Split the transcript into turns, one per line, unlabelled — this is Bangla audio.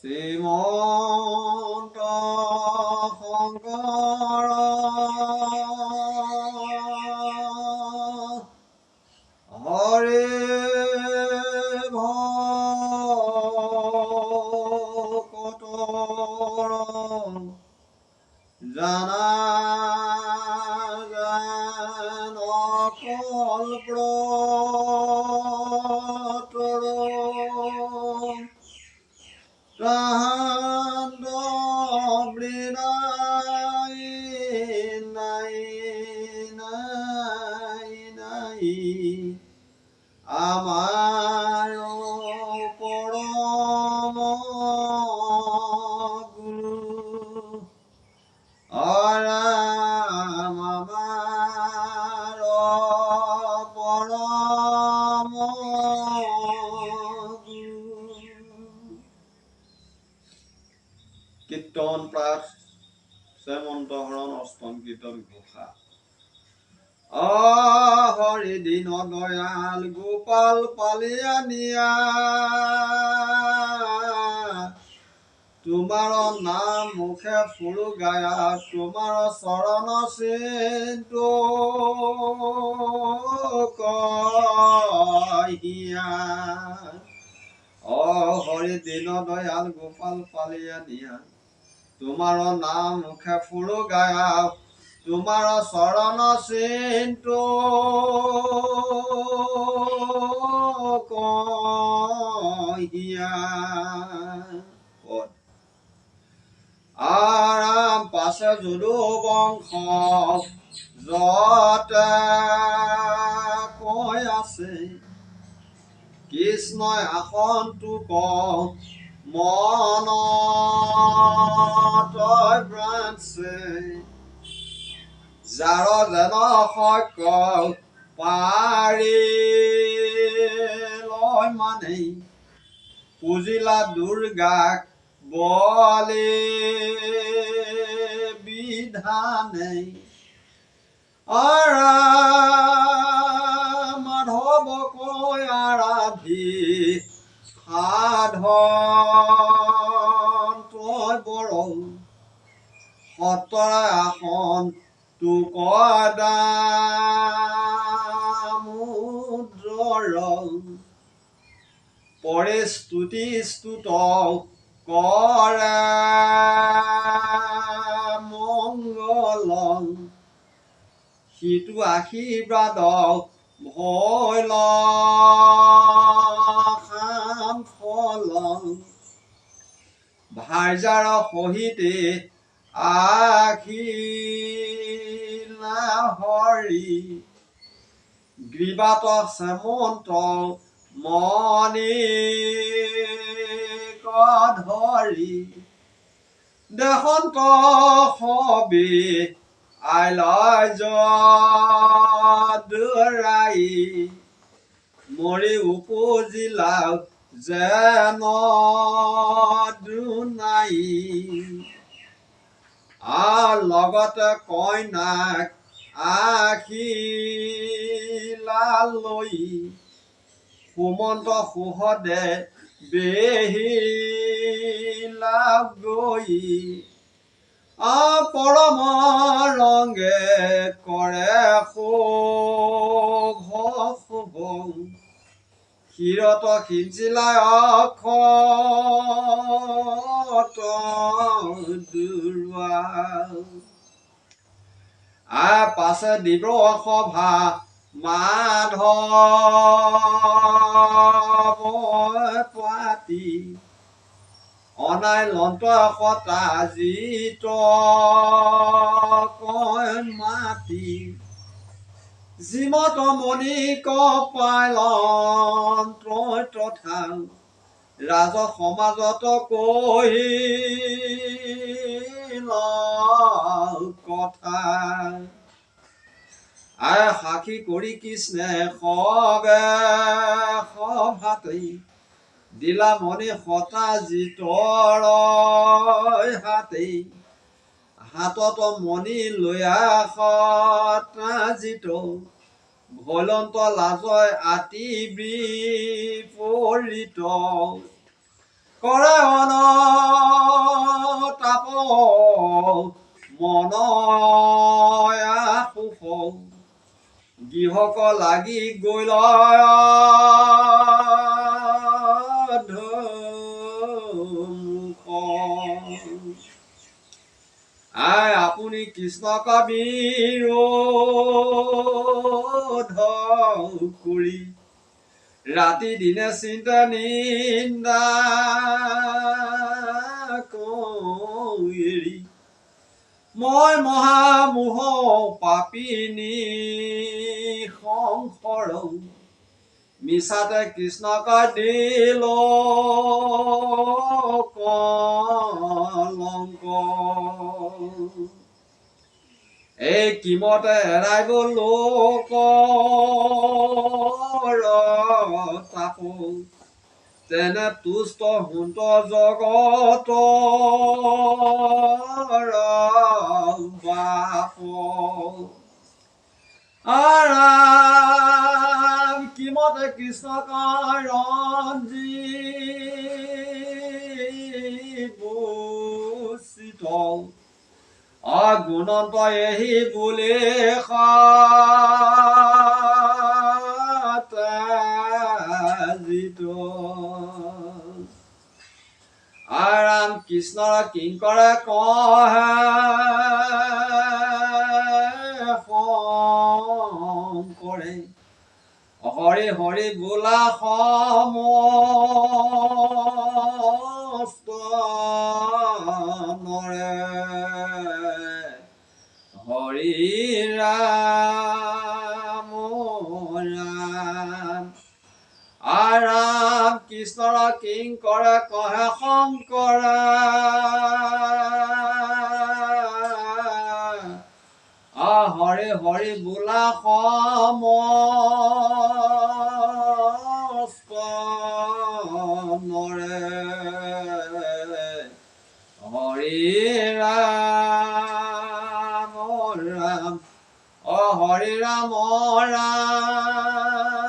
শ্ৰীমন্ত তাহান্ত মৃণাই নাই নাই নাই। আমাৰ পৰম গুৰু অৰাম আমাৰ পৰম কীৰ্তন প্ৰাস শ্যামন্ত হৰণ অষ্টম কীৰ্তন ঘোষা হৰি দিন দয়াল গোপাল পালিয়া নিয়া। তোমাৰ নাম মুখে ফুৰু গায়া, তোমাৰ চৰণ চিন্তু কহিয়া। অ হৰি দিন দয়াল গোপাল পালিয়া তোমাৰ নাম মুখে ফুৰু গায়া তোমাৰ চৰণ চিন্তু কহিয়া আৰাম পাছে যদু বংশ যতে কৈ আছে? কৃষ্ণই আসনটোক মনত ভ্ৰাঞ্চে যাৰ যেন শক্য পাৰি লয় মানে পুজিলা দুৰ্গাক বলি বিধানে তোকদামুদ্ৰৰ পৰিস্তুতি স্তুত কৰে মংগল সিটো আশীৰ্বাদ ভৈল ফল। ভাৰ্যাৰ সহিতে আখিলা হৰি গ্ৰীবাত শ্যামন্ত মণি ধৰি দেশন্ত সবে আইলয় দুৰাই মৰি উপজিলা যেন দুনাই। আৰু লগতে কইনাক আহিলালৈ সুমন্ত সুহদে বেহিলা গৈ পৰম ৰঙে কৰে শুভং ক্ষীৰত সিঞ্চিলাই অখ দুৰ্ৱাৰ পাছে দিব সভা পাতি অনাই লন্ত জিত মাতি যিমত মণি ত্ৰয় তথা ৰাজ সমাজত কহিল কথা। আই সাক্ষী কৰি কৃষ্ণে সবে সভাতেই দিলা মণি সতা জিতৰ হাতেই। হাতত মণি লৈ সতা জিত। ভলন্ত লাজয় আতি বিপৰীত। কৰে অন তাপ মন সুফল গৃহক লাগি গৈল আই আপুনি কৃষ্ণ কবিৰ ধৰি ৰাতি দিনে চিন্তা নিন্দা কৰি মই মহামোহ পাপিনী সংসৰ মিছাতে কৃষ্ণক দিল কলংক এই কিমতে এৰাই গ'ল লোক। তাপ তেনে তুষ্ট সুন্ত জগত আৰাম কিমতে কৃষ্ণ ৰঞ্জীত অগুণন্ত এহি বোলে সাজিত কৃষ্ণৰ কিংকৰে কহে শংকৰে হৰি হৰি বোলা নৰে হৰি ৰাম আৰাম কৃষ্ণৰ কিংকৰে কহে শংকৰা আ হৰি হৰি বোলা ৰাম অ হৰি ৰাম ৰাম।